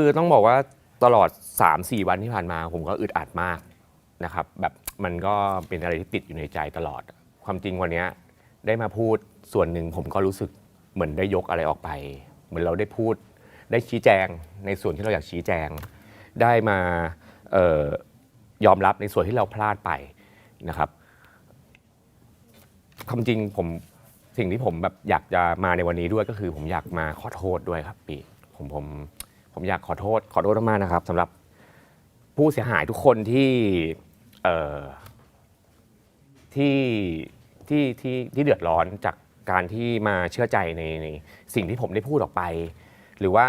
คือต้องบอกว่าตลอด 3-4 วันที่ผ่านมาผมก็อึดอัดมากนะครับ แบบมันก็เป็นอะไรที่ติดอยู่ในใจตลอด ความจริงวันนี้ได้มาพูดส่วนหนึ่งผมก็รู้สึกเหมือนได้ยกอะไรออกไป เหมือนเราได้พูดได้ชี้แจงในส่วนที่เราอยากชี้แจง ได้มาออยอมรับในส่วนที่เราพลาดไปนะครับความจริงผมสิ่งที่ผมแบบอยากจะมาในวันนี้ด้วยก็คือ ผมอยากมาขอโทษด้วยครับปีผมผม ผมอยากขอโทษขอโทษมากๆนะครับสำหรับผู้เสียหายทุกคนที่เอ่อที่ที่ที่ที่เดือดร้อนจากการที่มาเชื่อใจในในสิ่งที่ผมได้พูดออกไป หรือว่า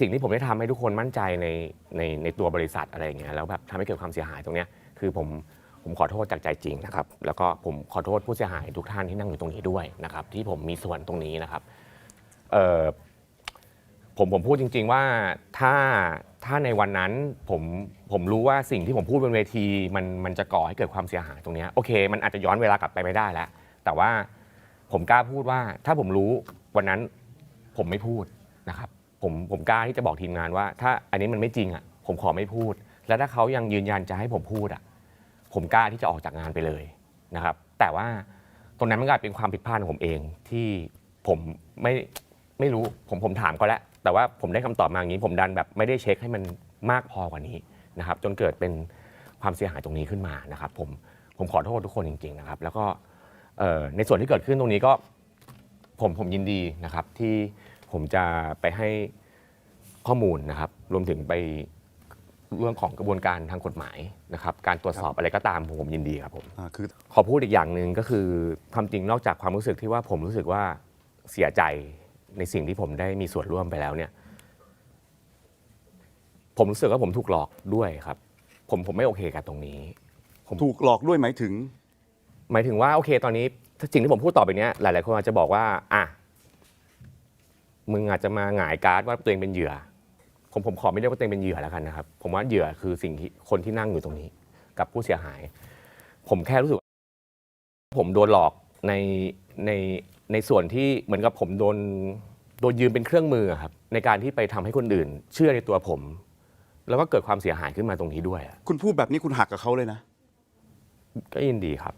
สิ่งที่ผมได้ทำให้ทุกคนมั่นใจในในในตัวบริษัทอะไรอย่างเงี้ยแล้วแบบทำให้เกิดความเสียหายตรงเนี้ยคือผมผมขอโทษจากใจจริงนะครับ แล้วก็ผมขอโทษผู้เสียหายทุกท่านที่นั่งอยู่ตรงนี้ด้วยนะครับ ที่ผมมีส่วนตรงนี้นะครับเอ่อ ผมผมพูดจริง ๆว่าถ้าถ้าในวันนั้นผมผมรู้ว่าสิ่งที่ผมพูดบนเวที มันมันจะก่อให้เกิดความเสียหายตรงเนี้ยโอเค มันอาจจะย้อนเวลากลับไปไม่ได้แล้ว แต่ว่าผมกล้าพูดว่าถ้าผมรู้วันนั้นผมไม่พูดนะครับผมผมกล้าที่จะบอกทีมงานว่า ถ้าอันนี้มันไม่จริงอะผมขอไม่พูด แล้วถ้าเขายังยืนยันจะให้ผมพูดอะผมกล้าที่จะออกจากงานไปเลยนะครับ แต่ว่าตรงนั้นมันกลายเป็นความผิดพลาดของผมเองที่ผมไม่ไม่รู้ผมผมถามก็แล้ว แต่ว่าผมได้คำตอบมาอย่างนี้ผมดันแบบไม่ได้เช็คให้มันมากพอกว่านี้นะครับ จนเกิดเป็นความเสียหายตรงนี้ขึ้นมานะครับผมผมขอโทษทุกคนจริง ๆ นะครับ แล้วก็เอ่อในส่วนที่เกิดขึ้นตรงนี้ก็ผมผมยินดีนะครับที่ผมจะไปให้ข้อมูลนะครับ รวมถึงไปเรื่องของกระบวนการทางกฎหมายนะครับ การตรวจสอบอะไรก็ตามผมผมยินดีครับผมอ่าคือขอพูดอีกอย่างหนึ่งก็คือความจริงนอกจากความรู้สึกที่ว่าผมรู้สึกว่าเสียใจ ในสิ่งที่ผมได้มีส่วนร่วมไปแล้วเนี่ย ผมรู้สึกว่าผมถูกหลอกด้วยครับ ผมผมไม่โอเคกับตรงนี้ถูกหลอกด้วยหมายถึง หมายถึงว่าโอเค ตอนนี้สิ่งที่ผมพูดต่อไปเนี้ยหลาย ๆ คนอาจจะบอกว่า อะมึงอาจจะมาหงายการ์ดว่าตัวเองเป็นเหยื่อ ผมผมขอไม่เรียกว่าตัวเองเป็นเหยื่อแล้วกันนะครับ ผมว่าเหยื่อคือสิ่งที่คนที่นั่งอยู่ตรงนี้ กับผู้เสียหาย ผมแค่รู้สึกว่าผมโดนหลอกในใน ในส่วนที่เหมือนกับผมโดนโดนยืมเป็นเครื่องมืออะครับในการที่ไปทำให้คนอื่น เชื่อในตัวผม แล้วก็เกิดความเสียหายขึ้นมาตรงนี้ด้วยอะคุณพูดแบบนี้คุณหักกับเขาเลยนะก็ยินดีครับ